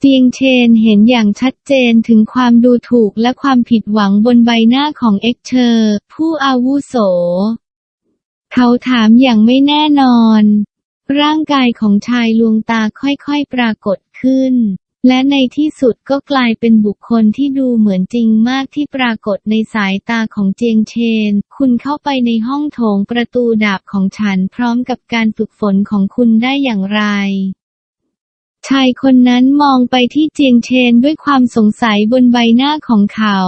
เจียงเชนเห็นอย่างชัดเจนถึงความดูถูกและความผิดหวังบนใบหน้าของเอ็กเชอร์ ผู้อาวุโส เขาถามอย่างไม่แน่นอน ร่างกายของชายลวงตาค่อยๆปรากฏขึ้น และในที่สุดก็กลายเป็นบุคคลที่ดูเหมือนจริงมากที่ปรากฏในสายตาของเจียงเชน คุณเข้าไปในห้องโถงประตูดาบของฉันพร้อมกับการฝึกฝนของคุณได้อย่างไร ชายคนนั้นมองไปที่เจียงเชนด้วยความสงสัยบนใบหน้าของเขา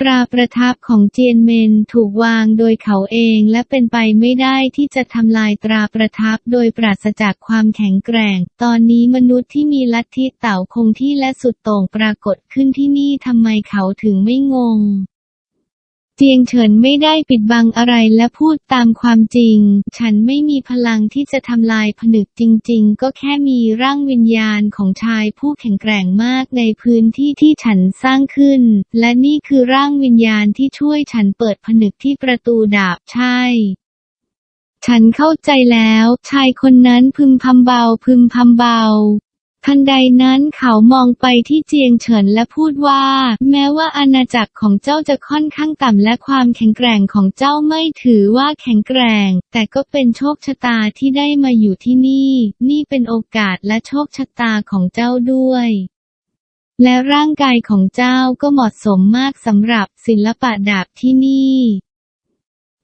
ตราประทับของเจียนเมนถูกวางโดยเขาเองและเป็นไปไม่ได้ที่จะทำลายตราประทับโดยปราศจากความแข็งแกร่ง ตอนนี้มนุษย์ที่มีลัทธิเต่าคงที่และสุดโต่งปรากฏขึ้นที่นี่ทำไมเขาถึงไม่งง เจียงเฉินไม่ได้ปิดบังอะไรและพูดตามความจริง ฉันไม่มีพลังที่จะทำลายผนึกจริง ๆ ก็แค่มีร่างวิญญาณของชายผู้แข็งแกร่งมากในพื้นที่ที่ฉันสร้างขึ้น และนี่คือร่างวิญญาณที่ช่วยฉันเปิดผนึกที่ประตูดาบใช่ฉันเข้าใจแล้ว ชายคนนั้นพึมพำเบาพึมพำเบา ทันใดนั้นเขามองไปที่เจียงเฉินและพูดว่า แม้ว่าอาณาจักรของเจ้าจะค่อนข้างต่ำและความแข็งแกร่งของเจ้าไม่ถือว่าแข็งแกร่ง แต่ก็เป็นโชคชะตาที่ได้มาอยู่ที่นี่ นี่เป็นโอกาสและโชคชะตาของเจ้าด้วยและร่างกายของเจ้าก็เหมาะสมมากสำหรับศิลปะดาบที่นี่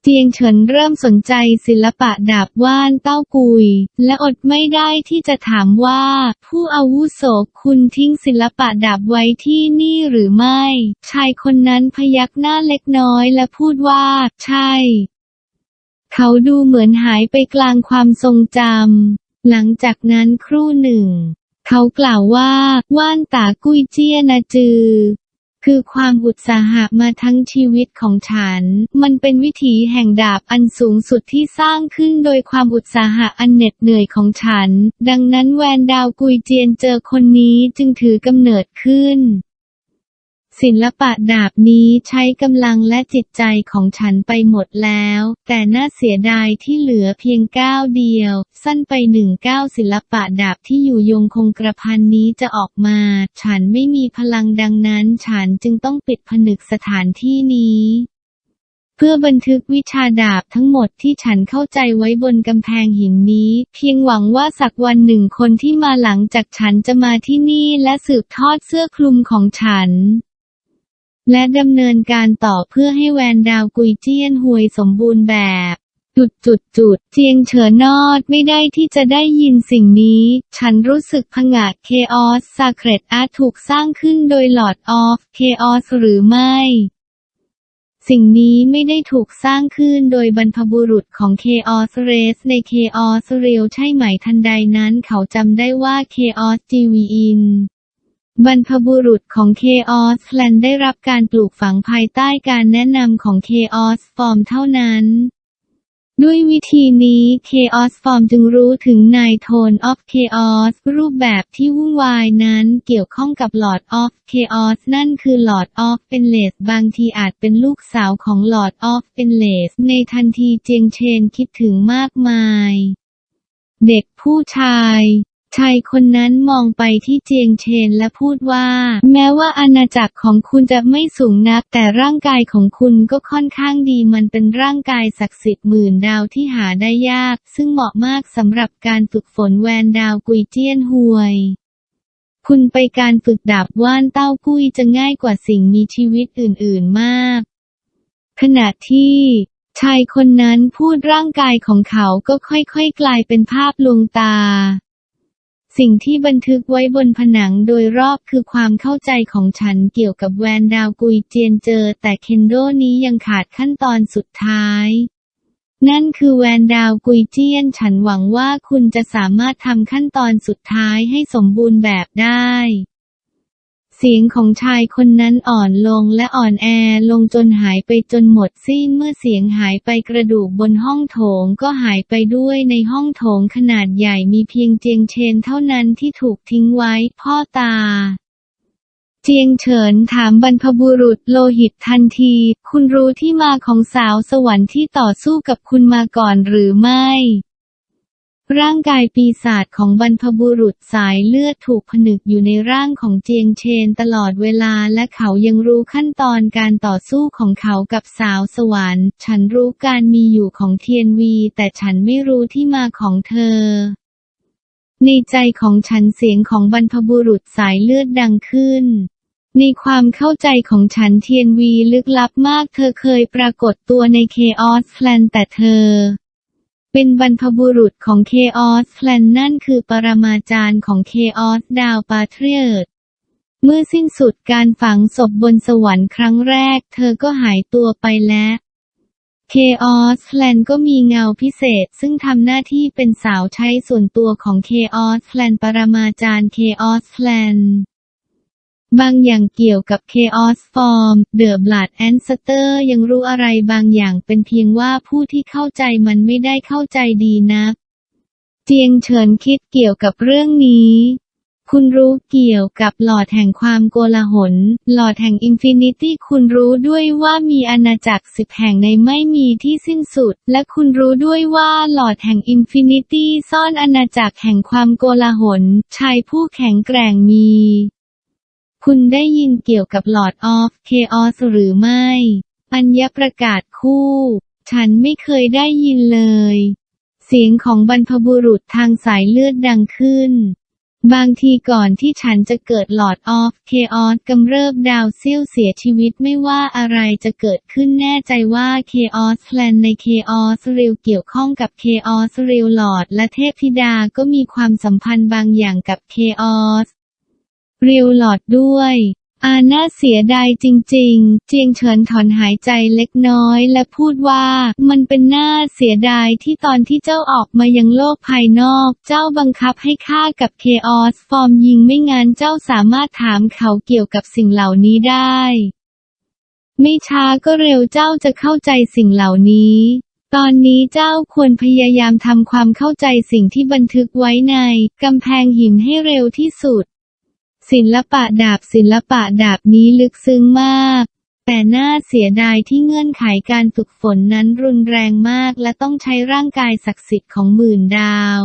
เจียงเฉินเริ่มสนใจศิลปะดาบว่านเต้ากุย และอดไม่ได้ที่จะถามว่า ผู้อาวุโสคุณทิ้งศิลปะดาบไว้ที่นี่หรือไม่ ชายคนนั้นพยักหน้าเล็กน้อยและพูดว่า ใช่ เขาดูเหมือนหายไปกลางความทรงจำหลังจากนั้นครู่หนึ่ง เขากล่าวว่า ว่านตากุ้ยเจี้ยนะจือ คือความอุตสาหะมาทั้งชีวิตของฉัน มันเป็นวิถีแห่งดาบอันสูงสุดที่สร้างขึ้นโดยความอุตสาหะอันเหน็ดเหนื่อยของฉัน ดังนั้นแวนดาวกุยเจียนเจอคนนี้จึงถือกำเนิดขึ้น ศิลปะดาบนี้ใช้กำลังและจิตใจของฉันไปหมดแล้ว แต่น่าเสียดายที่เหลือเพียงก้าวเดียว สั้นไปหนึ่งก้าวศิลปะดาบที่อยู่ยงคงกระพันนี้จะออกมา ฉันไม่มีพลังดังนั้น ฉันจึงต้องปิดผนึกสถานที่นี้ เพื่อบันทึกวิชาดาบทั้งหมดที่ฉันเข้าใจไว้บนกำแพงหินนี้ เพียงหวังว่าสักวันหนึ่งคนที่มาหลังจากฉันจะมาที่นี่และสืบทอดเสื้อคลุมของฉัน และดำเนินการต่อเพื่อให้แวนดาวกุยเจียนหวยสมบูรณ์แบบ จุดจุดจุดเจียงเฉินนอดไม่ได้ที่จะได้ยินสิ่งนี้ ฉันรู้สึกผงาดเคออสซาเครตอาร์ถูกสร้างขึ้นโดยหลอดออฟเคออสหรือไม่ สิ่งนี้ไม่ได้ถูกสร้างขึ้นโดยบรรพบุรุษของ Chaos Race ใน Chaos Real ใช่ไหมทันใดนั้นเขาจำได้ว่า Chaos GVIN บรรพบุรุษของ Chaos Clan ได้รับการปลูกฝังภายใต้การแนะนำของ Chaos Form เท่านั้น ด้วยวิธีนี้ Chaos Form จึงรู้ถึงนายโทน of Chaos รูปแบบที่วุ่นวายนั้นเกี่ยวข้องกับ Lord of Chaos นั่นคือ Lord of Endless บางทีอาจเป็นลูกสาวของ Lord of Endless ในทันทีเจียงเชนคิดถึงมากมาย เด็กผู้ชาย ชายคนนั้นมองไปที่เจียงเชนและพูดว่า แม้ว่าอาณาจักรของคุณจะไม่สูงนัก แต่ร่างกายของคุณก็ค่อนข้างดีมันเป็นร่างกายศักดิ์สิทธิ์หมื่นดาวที่หาได้ยาก ซึ่งเหมาะมากสำหรับการฝึกฝนแวนดาวกุยเจี้ยนหวยคุณไปการฝึกดาบว่านเต้ากุ้ยจะง่ายกว่าสิ่งมีชีวิตอื่น ๆมาก ขณะที่ชายคนนั้นพูดร่างกายของเขาก็ค่อยๆกลายเป็นภาพลวงตา สิ่งที่บันทึกไว้บนผนังโดยรอบคือความเข้าใจของฉันเกี่ยวกับแวนดาวกุยเจียนเจอ แต่เคนโดนี้ยังขาดขั้นตอนสุดท้ายนั่นคือแวนดาวกุยเจียน ฉันหวังว่าคุณจะสามารถทำขั้นตอนสุดท้ายให้สมบูรณ์แบบได้ เสียงของชายคนนั้นอ่อนลงและอ่อนแอลงจนหายไปจนหมดสิ้นเมื่อเสียงหายไปกระดูกบนห้องโถงก็หายไปด้วยในห้องโถงขนาดใหญ่มีเพียงเจียงเชนเท่านั้นที่ถูกทิ้งไว้พ่อตา เจียงเฉินถามบรรพบุรุษโลหิตทันที คุณรู้ที่มาของสาวสวรรค์ที่ต่อสู้กับคุณมาก่อนหรือไม่ ร่างกายปีศาจของบรรพบุรุษสายเลือดถูกผนึกอยู่ในร่างของเจียงเชนตลอดเวลาและเขายังรู้ขั้นตอนการต่อสู้ของเขากับสาวสวรรค์ ฉันรู้การมีอยู่ของเทียนวี แต่ฉันไม่รู้ที่มาของเธอ ในใจของฉันเสียงของบรรพบุรุษสายเลือดดังขึ้นในความเข้าใจของฉันเทียนวีลึกลับมาก เธอเคยปรากฏตัวในเคออสแลนแต่เธอ เป็นบรรพบุรุษของเคออสแคลนนั่นคือปรมาจารย์ของเคออสดาวปาเทรียดเมื่อสิ้นสุดการฝังศพบนสวรรค์ครั้งแรก เธอก็หายตัวไปแล้วเคออสแลนก็มีเงาพิเศษซึ่งทำหน้าที่เป็นสาวใช้ส่วนตัวของเคออสแลนปรมาจารย์เคออสแลน บางอย่างเกี่ยวกับ Chaos Form เดอะบลัดแอนสเตอร์ยังรู้อะไรบางอย่างเป็นเพียงว่าผู้ที่เข้าใจมันไม่ได้เข้าใจดีนัก เจียงเฉินคิดเกี่ยวกับเรื่องนี้ คุณรู้เกี่ยวกับหลอดแห่งความโกลาหล หลอดแห่งอินฟินิตี้คุณรู้ด้วยว่ามีอาณาจักรสิบแห่งในไม่มีที่สิ้นสุด และคุณรู้ด้วยว่าหลอดแห่งอินฟินิตี้ซ่อนอาณาจักรแห่งความโกลาหลชายผู้แข็งแกร่งมี คุณได้ยินเกี่ยวกับ Lord of Chaos หรือไม่ อัญญประกาศคู่ ฉันไม่เคยได้ยินเลย เสียงของบรรพบุรุษทางสายเลือดดังขึ้น บางทีก่อนที่ฉันจะเกิด Lord of Chaos กำเริบดาวซี่วเสียชีวิตไม่ว่าอะไรจะเกิดขึ้นแน่ใจว่า Chaos Land ใน Chaos r e a l เกี่ยวข้องกับ Chaos r e a l Lord และเทพธิดาก็มีความสัมพันธ์บางอย่างกับ Chaos ริวหลอดด้วย อาน่าเสียดายจริง ๆ เจียงเฉินถอนหายใจเล็กน้อยและพูดว่ามันเป็นหน่าเสียดายที่ตอนที่เจ้าออกมายังโลกภายนอก เจ้าบังคับให้ข้ากับเคออสฟอร์มยิงไม่งั้นเจ้าสามารถถามเขาเกี่ยวกับสิ่งเหล่านี้ได้ ไม่ช้าก็เร็วเจ้าจะเข้าใจสิ่งเหล่านี้ตอนนี้เจ้าควรพยายามทำความเข้าใจสิ่งที่บันทึกไว้ในกำแพงหินให้เร็วที่สุด ศิลปะดาบศิลปะดาบนี้ลึกซึ้งมาก แต่น่าเสียดายที่เงื่อนไขการฝึกฝนนั้นรุนแรงมากและต้องใช้ร่างกายศักดิ์สิทธิ์ของหมื่นดาว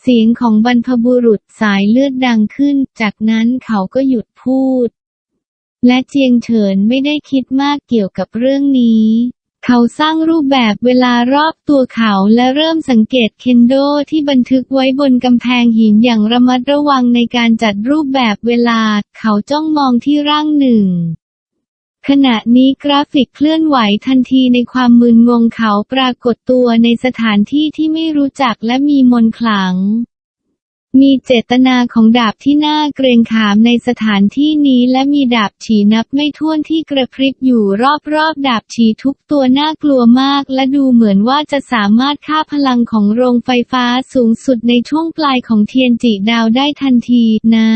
เสียงของบรรพบุรุษสายเลือดดังขึ้น จากนั้นเขาก็หยุดพูด และเจียงเฉินไม่ได้คิดมากเกี่ยวกับเรื่องนี้ เขาสร้างรูปแบบเวลารอบตัวเขาและเริ่มสังเกตเคนโดที่บันทึกไว้บนกำแพงหินอย่างระมัดระวังในการจัดรูปแบบเวลา เขาจ้องมองที่ร่างหนึ่งขณะนี้กราฟิกเคลื่อนไหวทันทีในความมึนงงเขาปรากฏตัวในสถานที่ที่ไม่รู้จักและมีมนต์ขลัง มีเจตนาของดาบที่น่าเกรงขามในสถานที่นี้และมีดาบฉีนับไม่ถ้วนที่กระพริบอยู่รอบๆ ดาบฉีทุกตัวน่ากลัวมาก และดูเหมือนว่าจะสามารถฆ่าพลังของโรงไฟฟ้าสูงสุดในช่วงปลายของเทียนจิดาวได้ทันทีน้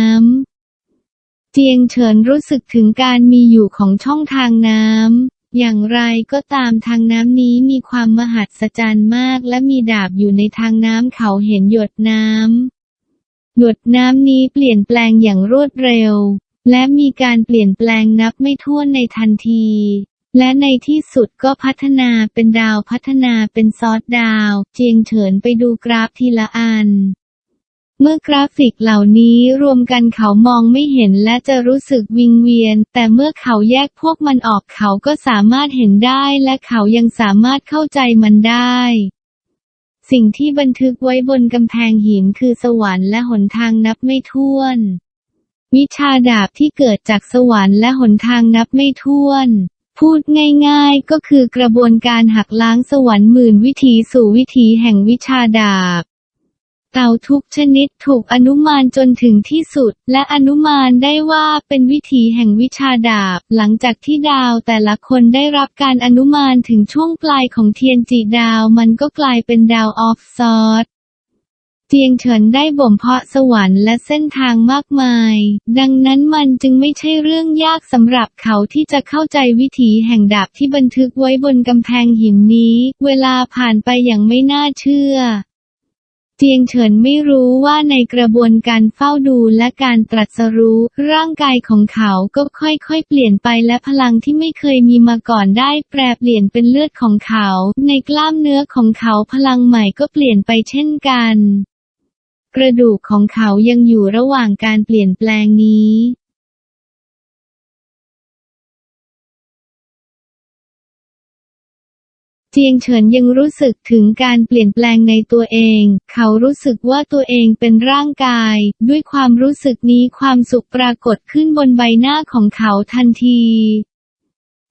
ำ เจียงเฉินรู้สึกถึงการมีอยู่ของช่องทางน้ำอย่างไรก็ตามทางน้ำนี้มีความมหัศจรรย์มาก และมีดาบอยู่ในทางน้ำเขาเห็นหยดน้ำ หยดน้ำนี้เปลี่ยนแปลงอย่างรวดเร็ว และมีการเปลี่ยนแปลงนับไม่ถ้วนในทันที และในที่สุดก็พัฒนาเป็นดาวพัฒนาเป็นซอสดาว เจียงเฉินไปดูกราฟทีละอัน เมื่อกราฟิกเหล่านี้รวมกันเขามองไม่เห็นและจะรู้สึกวิงเวียน แต่เมื่อเขาแยกพวกมันออกเขาก็สามารถเห็นได้และเขายังสามารถเข้าใจมันได้ สิ่งที่บันทึกไว้บนกำแพงหินคือสวรรค์และหนทางนับไม่ถ้วน วิชาดาบที่เกิดจากสวรรค์และหนทางนับไม่ถ้วน พูดง่ายๆ ก็คือกระบวนการหักล้างสวรรค์หมื่นวิถีสู่วิถีแห่งวิชาดาบ เต่าทุกชนิดถูกอนุมานจนถึงที่สุด และอนุมานได้ว่าเป็นวิถีแห่งวิชาดาบ หลังจากที่ดาวแต่ละคนได้รับการอนุมานถึงช่วงปลายของเทียนจีดาวมันก็กลายเป็นดาวออฟซอร์เจียงเฉินได้บ่มเพาะสวรรค์และเส้นทางมากมาย ดังนั้นมันจึงไม่ใช่เรื่องยากสำหรับเขาที่จะเข้าใจวิถีแห่งดาบที่บันทึกไว้บนกำแพงหินนี้ เวลาผ่านไปอย่างไม่น่าเชื่อ เจียงเฉินไม่รู้ว่าในกระบวนการเฝ้าดูและการตรัสรู้ ร่างกายของเขาก็ค่อยๆ เปลี่ยนไปและพลังที่ไม่เคยมีมาก่อนได้แปรเปลี่ยนเป็นเลือดของเขา ในกล้ามเนื้อของเขาพลังใหม่ก็เปลี่ยนไปเช่นกัน กระดูกของเขายังอยู่ระหว่างการเปลี่ยนแปลงนี้ เจียงเฉินยังรู้สึกถึงการเปลี่ยนแปลงในตัวเอง เขารู้สึกว่าตัวเองเป็นร่างกาย ด้วยความรู้สึกนี้ความสุขปรากฏขึ้นบนใบหน้าของเขาทันที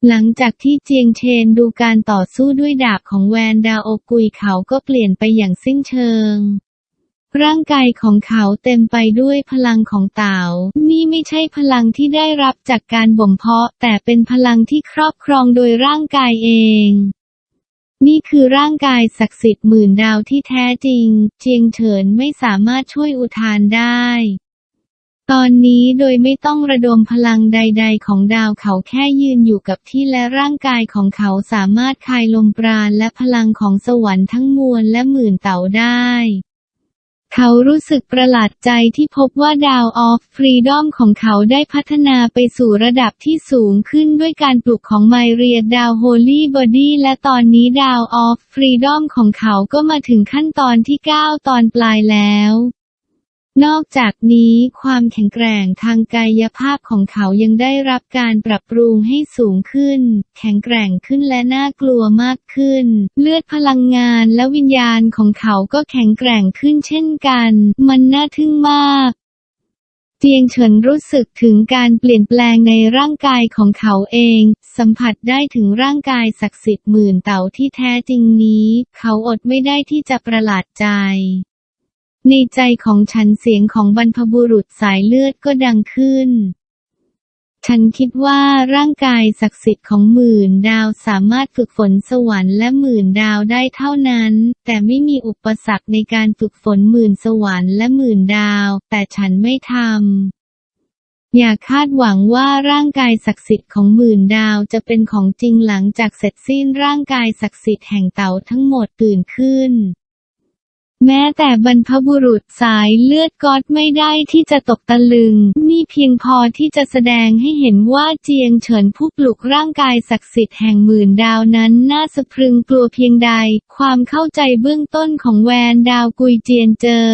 หลังจากที่เจียงเชนดูการต่อสู้ด้วยดาบของแวนดาโอกุยเขาก็เปลี่ยนไปอย่างสิ้นเชิงร่างกายของเขาเต็มไปด้วยพลังของเต่า นี่ไม่ใช่พลังที่ได้รับจากการบ่มเพาะ แต่เป็นพลังที่ครอบครองโดยร่างกายเอง นี่คือร่างกายศักดิ์สิทธิ์หมื่นดาวที่แท้จริง เจียงเฉินไม่สามารถช่วยอุทานได้ ตอนนี้โดยไม่ต้องระดมพลังใด ๆ ของดาวเขาแค่ยืนอยู่กับที่และร่างกายของเขาสามารถคายลมปราณและพลังของสวรรค์ทั้งมวลและหมื่นเต่าได้ เขารู้สึกประหลาดใจที่พบว่าดาวออฟฟรีดอมของเขาได้พัฒนาไปสู่ระดับที่สูงขึ้นด้วยการปลุกของไมเรียดาวโฮลี่บอดี้และตอนนี้ดาวออฟฟรีดอมของเขาก็มาถึงขั้นตอนที่ 9 ตอนปลายแล้ว นอกจากนี้ความแข็งแกร่งทางกายภาพของเขายังได้รับการปรับปรุงให้สูงขึ้น แข็งแกร่งขึ้นและน่ากลัวมากขึ้น เลือดพลังงานและวิญญาณของเขาก็แข็งแกร่งขึ้นเช่นกัน มันน่าทึ่งมากเจียงเฉินรู้สึกถึงการเปลี่ยนแปลงในร่างกายของเขาเอง สัมผัสได้ถึงร่างกายศักดิ์สิทธิ์หมื่นเต่าที่แท้จริงนี้ เขาอดไม่ได้ที่จะประหลาดใจ ในใจของฉันเสียงของบรรพบุรุษสายเลือดก็ดังขึ้น ฉันคิดว่าร่างกายศักดิ์สิทธิ์ของหมื่นดาวสามารถฝึกฝนสวรรค์และหมื่นดาวได้เท่านั้น แต่ไม่มีอุปสรรคในการฝึกฝนหมื่นสวรรค์และหมื่นดาว แต่ฉันไม่ทำอย่าคาดหวังว่าร่างกายศักดิ์สิทธิ์ของหมื่นดาวจะเป็นของจริงหลังจากเสร็จสิ้นร่างกายศักดิ์สิทธิ์แห่งเต่าทั้งหมดตื่นขึ้น แม้แต่บรรพบุรุษสายเลือดก๊อตไม่ได้ที่จะตกตะลึง นี่เพียงพอที่จะแสดงให้เห็นว่าเจียงเฉินผู้ปลุกร่างกายศักดิ์สิทธิ์แห่งหมื่นดาวนั้นน่าสะพรึงกลัวเพียงใด ความเข้าใจเบื้องต้นของแวนดาวกุยเจียนเจอ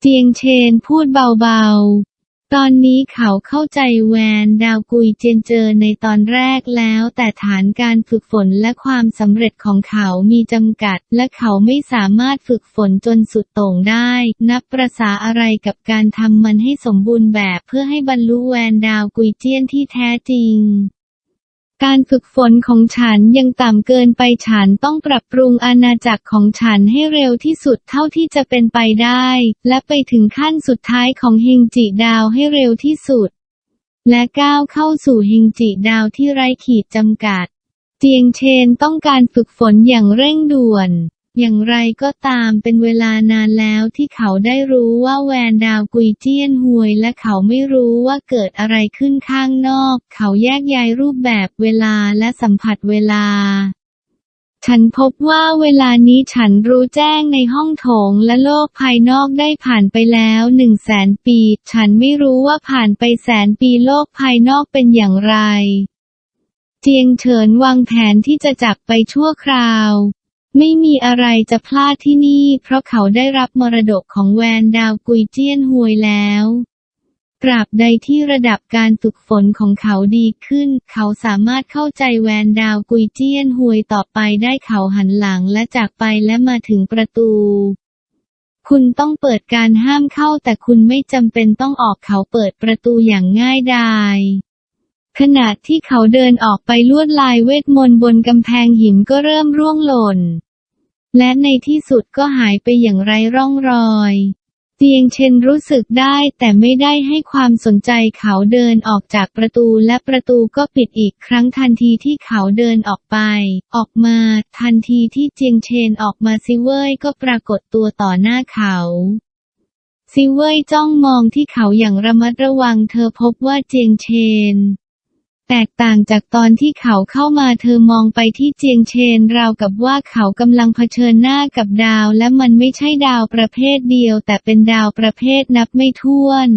เจียงเชนพูดเบาๆ ตอนนี้เขาเข้าใจแวนดาวกุยเจนเจอในตอนแรกแล้วแต่ฐานการฝึกฝนและความสำเร็จของเขามีจำกัด และเขาไม่สามารถฝึกฝนจนสุดโต่งได้ นับประษาอะไรกับการทำมันให้สมบูรณ์แบบเพื่อให้บรรลุแวนดาวกุยเจียนที่แท้จริง การฝึกฝนของฉันยังต่ำเกินไปฉันต้องปรับปรุงอาณาจักรของฉันให้เร็วที่สุดเท่าที่จะเป็นไปได้ และไปถึงขั้นสุดท้ายของเฮงจิดาวให้เร็วที่สุด และก้าวเข้าสู่เฮงจิดาวที่ไร้ขีดจำกัด เจียงเชนต้องการฝึกฝนอย่างเร่งด่วน อย่างไรก็ตามเป็นเวลานานแล้วที่เขาได้รู้ว่าแวนดาวกุยเจียนหวย และเขาไม่รู้ว่าเกิดอะไรขึ้นข้างนอก เขาแยกย้ายรูปแบบเวลาและสัมผัสเวลา ฉันพบว่าเวลานี้ฉันรู้แจ้งในห้องโถงและโลกภายนอกได้ผ่านไปแล้วหนึ่งแสนปี ฉันไม่รู้ว่าผ่านไปแสนปีโลกภายนอกเป็นอย่างไร เจียงเฉินวางแผนที่จะจับไปชั่วคราว ไม่มีอะไรจะพลาดที่นี่ เพราะเขาได้รับมรดกของแวนดาวกุยเจียนหวยแล้วตราบใดที่ระดับการฝึกฝนของเขาดีขึ้น เขาสามารถเข้าใจแวนดาวกุยเจียนหวยต่อไปได้เขาหันหลังและจากไปและมาถึงประตู คุณต้องเปิดการห้ามเข้าแต่คุณไม่จำเป็นต้องออกเขาเปิดประตูอย่างง่ายดาย ขณะที่เขาเดินออกไปลวดลายเวทมนต์บนกำแพงหินก็เริ่มร่วงหล่น และในที่สุดก็หายไปอย่างไร้ร่องรอยเจียงเชนรู้สึกได้แต่ไม่ได้ให้ความสนใจเขาเดินออกจากประตูและประตูก็ปิดอีกครั้งทันทีที่เขาเดินออกไป ออกมาทันทีที่เจียงเชนออกมาซิเว่ยก็ปรากฏตัวต่อหน้าเขาซิเว่ยจ้องมองที่เขาอย่างระมัดระวังเธอพบว่าเจียงเชน แตกต่างจากตอนที่เขาเข้ามาเธอมองไปที่เจียงเชนราวกับว่าเขากำลังเผชิญหน้ากับดาว และมันไม่ใช่ดาวประเภทเดียว แต่เป็นดาวประเภทนับไม่ถ้วน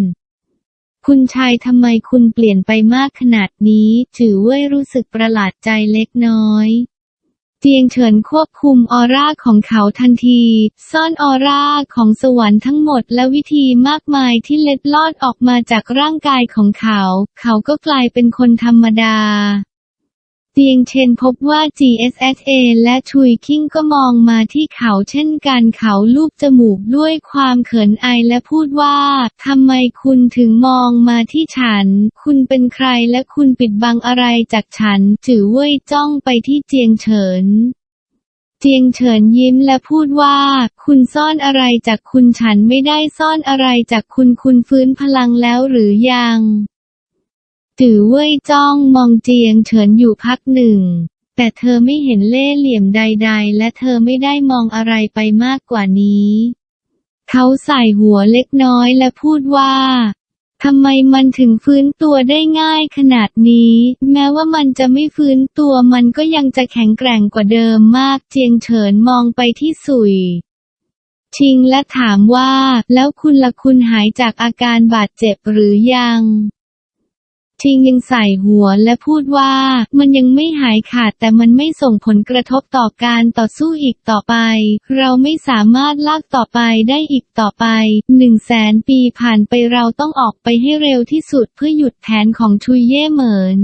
คุณชายทำไมคุณเปลี่ยนไปมากขนาดนี้ จือเว่ยรู้สึกประหลาดใจเล็กน้อย จียงเฉินควบคุมออร่าของเขาทันที ซ่อนออร่าของสวรรค์ทั้งหมดและวิธีมากมายที่เล็ดลอดออกมาจากร่างกายของเขา เขาก็กลายเป็นคนธรรมดา เจียงเชนพบว่า GSSA และชุยคิงก็มองมาที่เขาเช่นกันเขาลูบจมูกด้วยความเขินอายและพูดว่าทำไมคุณถึงมองมาที่ฉัน คุณเป็นใครและคุณปิดบังอะไรจากฉัน จือเว่ยจ้องไปที่เจียงเฉินเจียงเฉินยิ้มและพูดว่า คุณซ่อนอะไรจากคุณฉันไม่ได้ซ่อนอะไรจากคุณคุณฟื้นพลังแล้วหรือยัง จือเว่ยจ้องมองเจียงเฉินอยู่พักหนึ่ง แต่เธอไม่เห็นเล่ห์เหลี่ยมใด ๆ และเธอไม่ได้มองอะไรไปมากกว่านี้ เขาใส่หัวเล็กน้อยและพูดว่าทำไมมันถึงฟื้นตัวได้ง่ายขนาดนี้ แม้ว่ามันจะไม่ฟื้นตัวมันก็ยังจะแข็งแกร่งกว่าเดิมมากเจียงเฉินมองไปที่สุย ชิงและถามว่า แล้วคุณละคุณหายจากอาการบาดเจ็บหรือยัง ชิงยังใส่หัวและพูดว่ามันยังไม่หายขาดแต่มันไม่ส่งผลกระทบต่อการต่อสู้อีกต่อไป เราไม่สามารถลากต่อไปได้อีกต่อไปหนึ่งแสนปีผ่านไปเราต้องออกไปให้เร็วที่สุดเพื่อหยุดแผนของชุยเย่เหมิน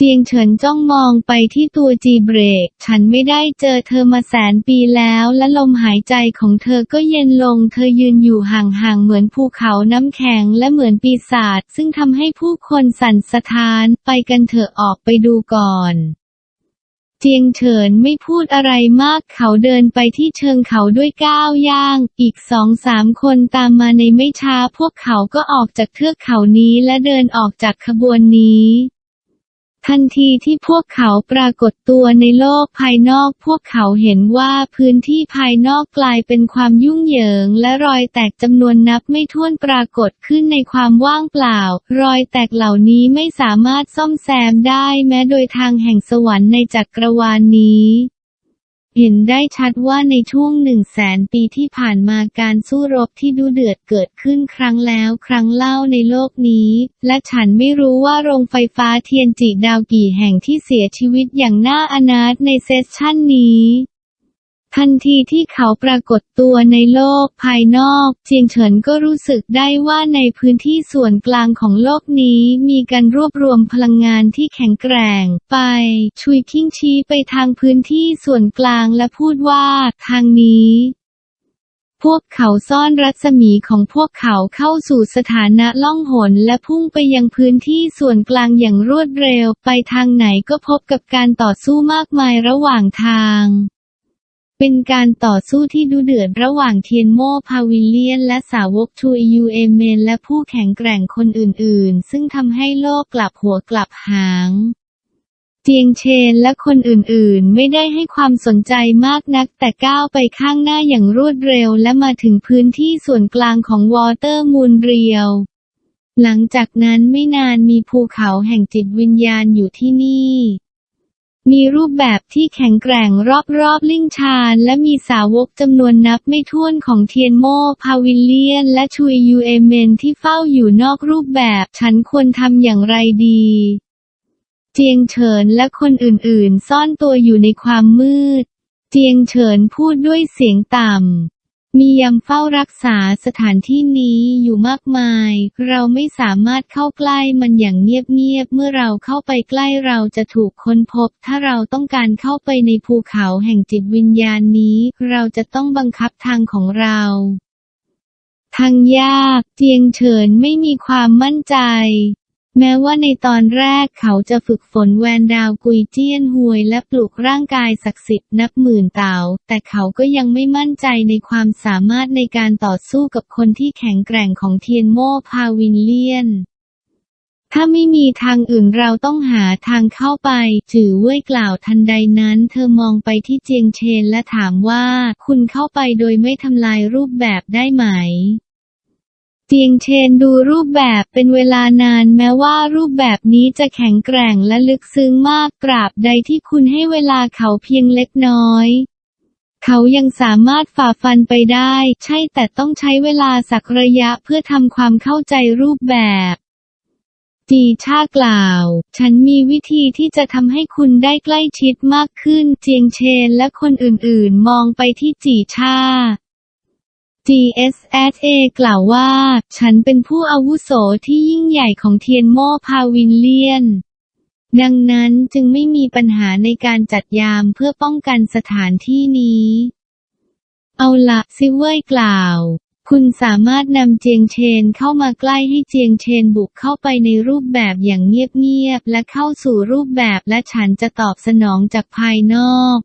เจียงเฉินจ้องมองไปที่ตัวจีเบรก ฉันไม่ได้เจอเธอมาแสนปีแล้วและลมหายใจของเธอก็เย็นลง เธอยืนอยู่ห่างๆเหมือนภูเขาน้ำแข็งและเหมือนปีศาจซึ่งทำให้ผู้คนสั่นสะท้าน ไปกันเถอะออกไปดูก่อนเจียงเฉินไม่พูดอะไรมากเขาเดินไปที่เชิงเขาด้วยก้าวย่าง อีกสองสามคนตามมาในไม่ช้าพวกเขาก็ออกจากเทือกเขานี้และเดินออกจากขบวนนี้ ทันทีที่พวกเขาปรากฏตัวในโลกภายนอกพวกเขาเห็นว่าพื้นที่ภายนอกกลายเป็นความยุ่งเหยิง และรอยแตกจำนวนนับไม่ถ้วนปรากฏขึ้นในความว่างเปล่า รอยแตกเหล่านี้ไม่สามารถซ่อมแซมได้แม้โดยทางแห่งสวรรค์ในจักรวาลนี้ เห็นได้ชัดว่าในช่วงหนึ่งแสนปีที่ผ่านมาการสู้รบที่ดูเดือดเกิดขึ้นครั้งแล้วครั้งเล่าในโลกนี้ และฉันไม่รู้ว่าโรงไฟฟ้าเทียนจิดาวกี่แห่งที่เสียชีวิตอย่างน่าอนาถในเซสชั่นนี้ ทันทีที่เขาปรากฏตัวในโลกภายนอก เจียงเฉินก็รู้สึกได้ว่าในพื้นที่ส่วนกลางของโลกนี้มีการรวบรวมพลังงานที่แข็งแกร่ง ไป ชุยคิ้งชี้ไปทางพื้นที่ส่วนกลางและพูดว่า ทางนี้พวกเขาซ่อนรัศมีของพวกเขาเข้าสู่สถานะล่องหนและพุ่งไปยังพื้นที่ส่วนกลางอย่างรวดเร็ว ไปทางไหนก็พบกับการต่อสู้มากมายระหว่างทาง เป็นการต่อสู้ที่ดุเดือดระหว่างเทียนโมพาวิเลียน และสาวกชูยูเอเมน และผู้แข็งแกร่งคนอื่นๆ ซึ่งทำให้โลกกลับหัวกลับหางเจียงเชนและคนอื่นๆ ไม่ได้ให้ความสนใจมากนักแต่ก้าวไปข้างหน้าอย่างรวดเร็วและมาถึงพื้นที่ส่วนกลางของวอเตอร์มูนเรียว หลังจากนั้นไม่นานมีภูเขาแห่งจิตวิญญาณอยู่ที่นี่ มีรูปแบบที่แข็งแกร่งรอบๆ ลิ่งชานและมีสาวกจำนวนนับไม่ถ้วนของเทียนโม พาวิลเลียน และชุยยูเอเมนที่เฝ้าอยู่นอกรูปแบบ ฉันควรทำอย่างไรดี เจียงเฉินและคนอื่นๆ ซ่อนตัวอยู่ในความมืด เจียงเฉินพูดด้วยเสียงต่ำ มียามเฝ้ารักษาสถานที่นี้อยู่มากมาย เราไม่สามารถเข้าใกล้มันอย่างเงียบๆ เมื่อเราเข้าไปใกล้เราจะถูกค้นพบ ถ้าเราต้องการเข้าไปในภูเขาแห่งจิตวิญญาณนี้ เราจะต้องบังคับทางของเราทางยาก เจียงเฉินไม่มีความมั่นใจ แม้ว่าในตอนแรกเขาจะฝึกฝนแวนดาวกุยเจี้ยนหวยและปลูกร่างกายศักดิ์สิทธิ์นับหมื่นเต่าแต่เขาก็ยังไม่มั่นใจในความสามารถในการต่อสู้กับคนที่แข็งแกร่งของเทียนโม่พาวินเลียน ถ้าไม่มีทางอื่นเราต้องหาทางเข้าไป จือเว่ยกล่าวทันใดนั้น เธอมองไปที่เจียงเชนและถามว่า คุณเข้าไปโดยไม่ทำลายรูปแบบได้ไหม เจียงเชนดูรูปแบบเป็นเวลานานแม้ว่ารูปแบบนี้จะแข็งแกร่งและลึกซึ้งมากตราบใดที่คุณให้เวลาเขาเพียงเล็กน้อย เขายังสามารถฝ่าฟันไปได้ ใช่แต่ต้องใช้เวลาสักระยะเพื่อทำความเข้าใจรูปแบบจีชากล่าว ฉันมีวิธีที่จะทำให้คุณได้ใกล้ชิดมากขึ้น เจียงเชนและคนอื่นๆ มองไปที่จีชา GSSA กล่าวว่า ฉันเป็นผู้อาวุโสที่ยิ่งใหญ่ของเทียนโม่พาวินเลียน ดังนั้นจึงไม่มีปัญหาในการจัดยามเพื่อป้องกันสถานที่นี้ เอาละซิเว่ยกล่าว คุณสามารถนำเจียงเชนเข้ามาใกล้ให้เจียงเชนบุกเข้าไปในรูปแบบอย่างเงียบๆและเข้าสู่รูปแบบและฉันจะตอบสนองจากภายนอก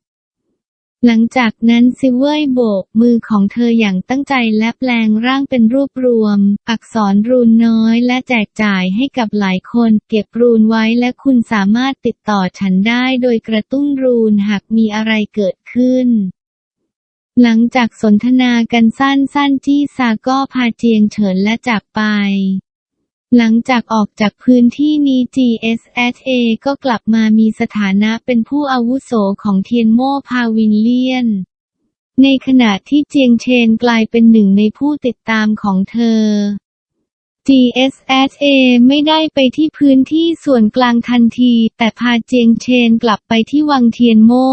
หลังจากนั้นซิเว่ยโบกมือของเธออย่างตั้งใจและแปลงร่างเป็นรูปรวม อักษรรูนน้อยและแจกจ่ายให้กับหลายคน เก็บรูนไว้และคุณสามารถติดต่อฉันได้โดยกระตุ้นรูนหากมีอะไรเกิดขึ้น หลังจากสนทนากันสั้นๆจี้ซาก็พาเจียงเฉินและจากไป หลังจากออกจากพื้นที่นี้ GSSA ก็กลับมามีสถานะเป็นผู้อาวุโสของเทียนโม่พาวินเลียน ในขณะที่เจียงเชนกลายเป็นหนึ่งในผู้ติดตามของเธอ GSSA ไม่ได้ไปที่พื้นที่ส่วนกลางทันที แต่พาเจียงเชนกลับไปที่วังเทียนโม่